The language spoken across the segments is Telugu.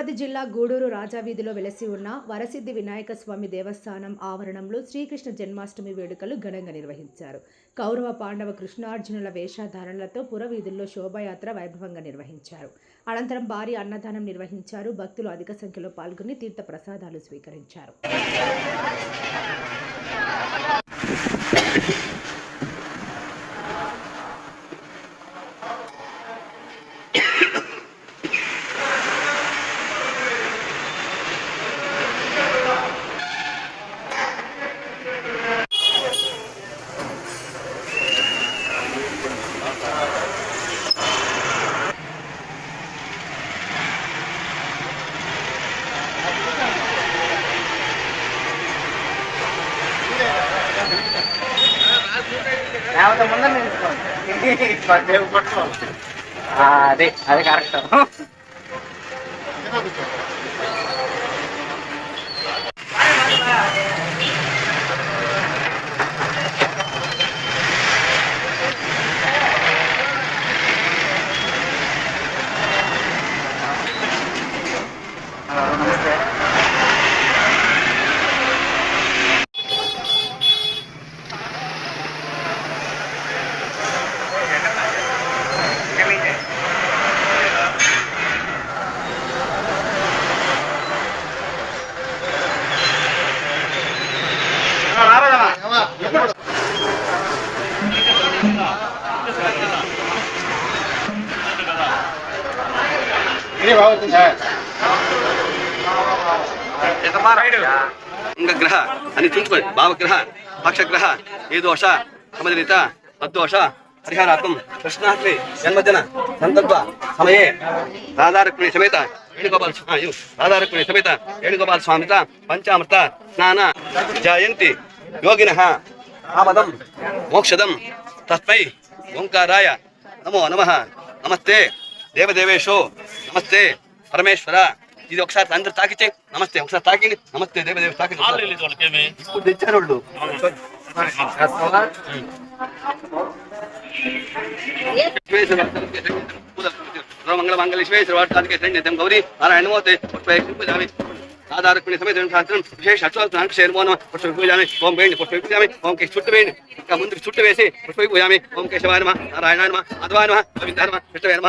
తిరుపతి జిల్లా గూడూరు రాజావీధిలో వెలసి ఉన్న వరసిద్ధి వినాయక స్వామి దేవస్థానం ఆవరణంలో శ్రీకృష్ణ జన్మాష్టమి వేడుకలు ఘనంగా నిర్వహించారు. కౌరవ పాండవ కృష్ణార్జునుల వేషధారణలతో పురవీధుల్లో శోభాయాత్ర వైభవంగా నిర్వహించారు. అనంతరం భారీ అన్నదానం నిర్వహించారు. భక్తులు అధిక సంఖ్యలో పాల్గొని తీర్థ ప్రసాదాలు స్వీకరించారు. నిలుచుకోండి ఆ, అదే అది కరెక్ట్ నమస్తే అంగగ్రహ అని చూసుకోండి. భావగ్రహ పక్షగ్రహ ఏ దోష సమజనిత తద్దోష పరిహారాత్మం కృష్ణాష్టమి జన్మదిన సందర్భ సమయే. రాధారక్మిణి సమేత వేణుగోపాల స్వామి రాధారక్మిణి సమేత వేణుగోపాల స్వామిత పంచామృత స్నాన జయంతి యోగిన ఆపదం మోక్షదం తస్మై ఓంకారాయ నమో నమ నమస్తే దేవదేవేశో నమస్తే పరమేశ్వర ఇది ఒకసారి అందరు తాకిచ్చే నమస్తే ఒకసారి తాకింది నమస్తే దేవదేవ తాకింది ఇప్పుడు తెచ్చారు వాళ్ళు మంగళ మంగళ శివేశ్వర వాటానికి సైన్యం గౌరీ నారాయణ మోతే పుష్పయామి ఆధారకుని సమేత శాస్త్రం. విశేష అశ్వాసనానికి శేర్మోన పుష్ప పూజామి ఓం వేణి పుష్ప పూజామి ఓం కే చుట్టు వేణి ఇంకా ముందుకు చుట్టు వేసి పుష్ప పూజామి ఓం కేశవాయ నమ నారాయణ నమ అద్వాయ నమ గోవిందాయ నమ కృష్ణవే నమ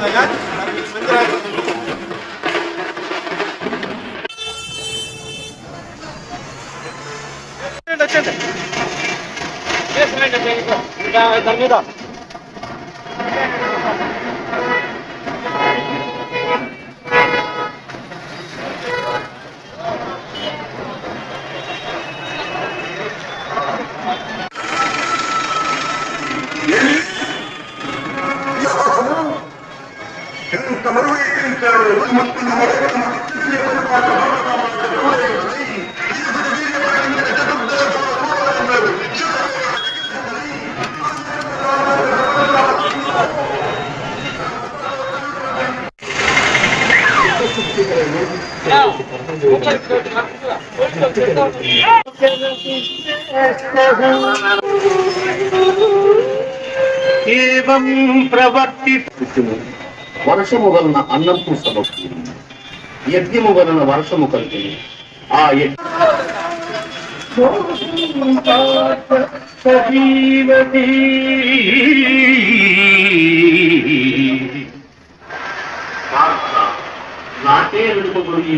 వామనాయ నమ కోరుతున్నాం దాని మీద Thank ఏవం ప్రవర్తి వర్షము వలన అన్నంపు సమకూరు యజ్ఞము వలన వర్షము కలిగింది ఆ యజ్ఞ ఈ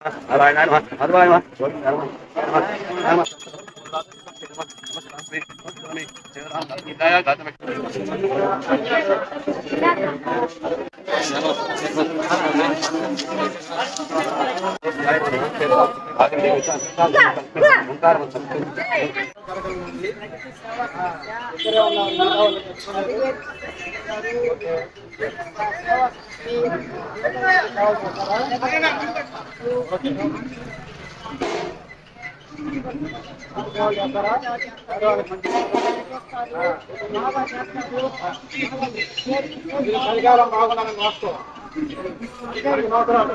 ありがとうございます。చలికాలం బాగుందని రాసుకో సంవత్సరాలు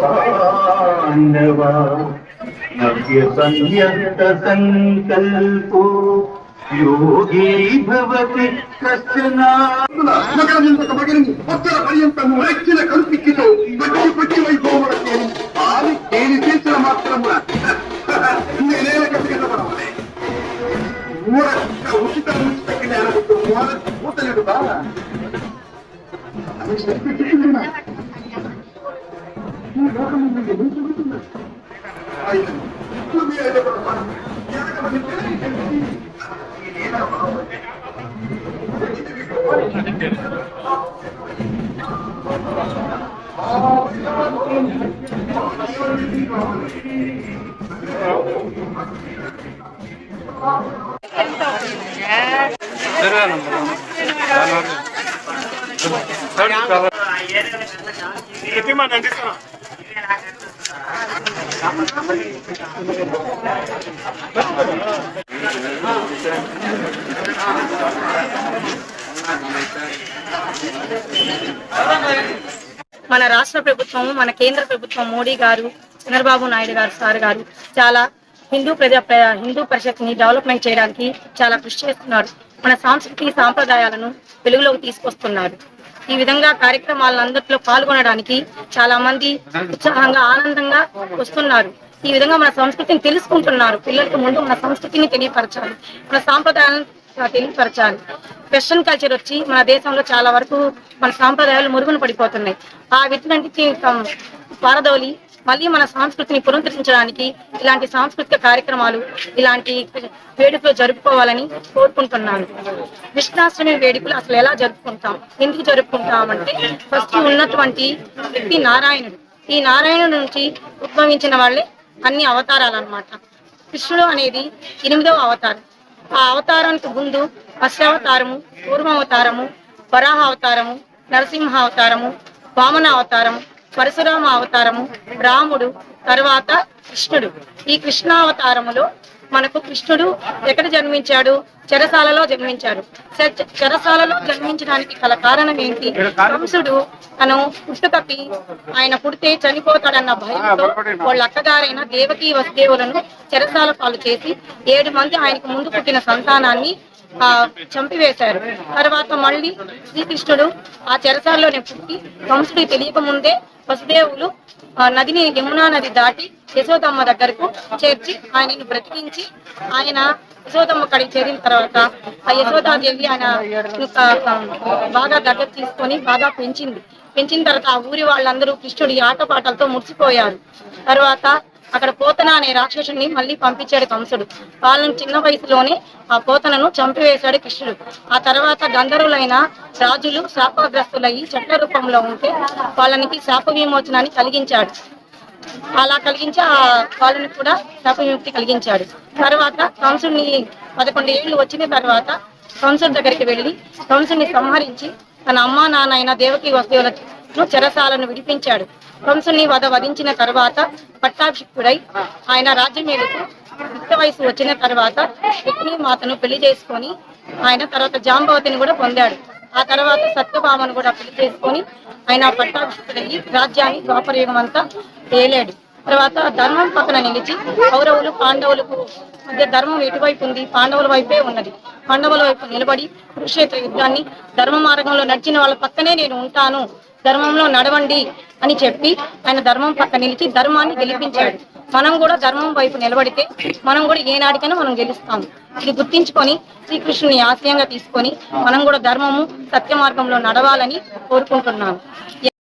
పాండవా నవ్య సంయత సంకల్పో యోగి భవతి కష్టనా నగరమింతక మగనిని భక్తుల పర్యంతము 있는 국민의 대표로 가는 들어가는 거. 나는. మన రాష్ట్ర ప్రభుత్వము మన కేంద్ర ప్రభుత్వం మోడీ గారు చంద్రబాబు నాయుడు గారు సార్ గారు చాలా హిందూ ప్రజా హిందూ పరిషత్ని డెవలప్మెంట్ చేయడానికి చాలా కృషి చేస్తున్నారు. మన సాంస్కృతిక సాంప్రదాయాలను వెలుగులోకి తీసుకొస్తున్నారు. ఈ విధంగా కార్యక్రమాలందరిలో పాల్గొనడానికి చాలా మంది ఉత్సాహంగా ఆనందంగా వస్తున్నారు. ఈ విధంగా మన సంస్కృతిని తెలుసుకుంటున్నారు. పిల్లలకు ముందు మన సంస్కృతిని తెలియపరచాలి. మన సాంప్రదాయాలను తెలియపరచాలి. వెస్ట్రన్ కల్చర్ వచ్చి మన దేశంలో చాలా వరకు మన సాంప్రదాయాలు మురుగున పడిపోతున్నాయి. ఆ వీటినంటికి పారదౌలి పారదోలి మళ్ళీ మన సంస్కృతిని పునరుద్ధరించడానికి ఇలాంటి సాంస్కృతిక కార్యక్రమాలు ఇలాంటి వేడుకలు జరుపుకోవాలని కోరుకుంటున్నాను. కృష్ణాష్టమి వేడుకలు అసలు ఎలా జరుపుకుంటాం? ఎందుకు జరుపుకుంటాం అంటే ఫస్ట్ ఉన్నటువంటి వ్యక్తి నారాయణుడు. ఈ నారాయణుడు నుంచి ఉద్భవించిన వాళ్ళే అన్ని అవతారాలు అన్నమాట కృష్ణుడు అనేది ఎనిమిదవ అవతారం. ఆ అవతారానికి ముందు మత్స్యావతారము అవతారము వరాహ అవతారము నరసింహ అవతారము వామన అవతారము పరశురామ అవతారము రాముడు తర్వాత కృష్ణుడు. ఈ కృష్ణావతారములో మనకు కృష్ణుడు ఎక్కడ జన్మించాడు? చెరసాలలో జన్మించాడు. చెరసాలలో జన్మించడానికి గల కారణం ఏంటి? కంసుడు తను పుట్టుకకి ఆయన పుడితే చనిపోతాడన్న భయంతో వాళ్ళ అక్కగారైన దేవకీ వసుదేవులను చెరసాల పాలు చేసి ఏడు మంది ఆయనకు ముందు పుట్టిన సంతానాన్ని ఆ చంపివేశారు. తర్వాత మళ్ళీ శ్రీకృష్ణుడు ఆ చెరసాలలోనే పుట్టి కంసుడికి తెలియక ముందే వసుదేవులు ఆ నదిని యమునా నది దాటి యశోదమ్మ దగ్గరకు చేర్చి ఆయనను బ్రతికించి ఆయన యశోదమ్మ కడికి చేరిన తర్వాత ఆ యశోదాదేవి ఆయన ఇంకా, బాగా దగ్గర తీసుకొని బాగా పెంచింది. పెంచిన తర్వాత ఆ ఊరి వాళ్ళందరూ కృష్ణుడి ఆటపాటలతో మురిసిపోయారు. తర్వాత అక్కడ పోతన అనే రాక్షసుని మళ్ళీ పంపించాడు కంసుడు. వాళ్ళని చిన్న వయసులోనే ఆ పోతనను చంపివేశాడు కృష్ణుడు. ఆ తర్వాత గంధర్వులైన రాజులు శాపగ్రస్తులయ్యి చెట్ల రూపంలో ఉంటే వాళ్ళనికి శాప విమోచనాన్ని కలిగించాడు. అలా కలిగించి ఆ వాళ్ళని కూడా శాప విముక్తి కలిగించాడు. తర్వాత కంసుడిని పదకొండు ఏళ్ళు వచ్చిన తర్వాత కంసుడి దగ్గరికి వెళ్ళి కంసుడిని సంహరించి తన అమ్మా నాన్న అయిన దేవకి వస్తువులను చెరసాలను విడిపించాడు. కంసుని వధ వధించిన తర్వాత పట్టాభిషిక్తుడై ఆయన రాజ్యమేలుకు యుక్త వయసు వచ్చిన తర్వాత రుక్మి మాతను పెళ్ళి చేసుకొని ఆయన తర్వాత జాంబవతిని కూడా పొందాడు. ఆ తర్వాత సత్యభామను కూడా పెళ్ళి చేసుకొని ఆయన పట్టాభిషిక్తుడయ్యి రాజ్యాన్ని ద్వాపరయుగం అంతా ఏలాడు తర్వాత ధర్మం పక్కన నిలిచి కౌరవులు పాండవులకు మధ్య ధర్మం ఎటువైపు ఉంది? పాండవుల వైపే ఉన్నది. పాండవుల వైపు నిలబడి కురుక్షేత్ర యుద్ధాన్ని ధర్మ మార్గంలో నడిచిన వాళ్ళ పక్కనే నేను ఉంటాను. ధర్మంలో నడవండి అని చెప్పి ఆయన ధర్మం పక్క నిలిచి ధర్మాన్ని గెలిపించాడు. మనం కూడా ధర్మం వైపు నిలబడితే మనం కూడా ఏనాడికైనా మనం గెలుస్తాం. ఇది గుర్తించుకొని శ్రీకృష్ణుని ఆశయంగా తీసుకొని మనం కూడా ధర్మము సత్య మార్గంలో నడవాలని కోరుకుంటున్నాను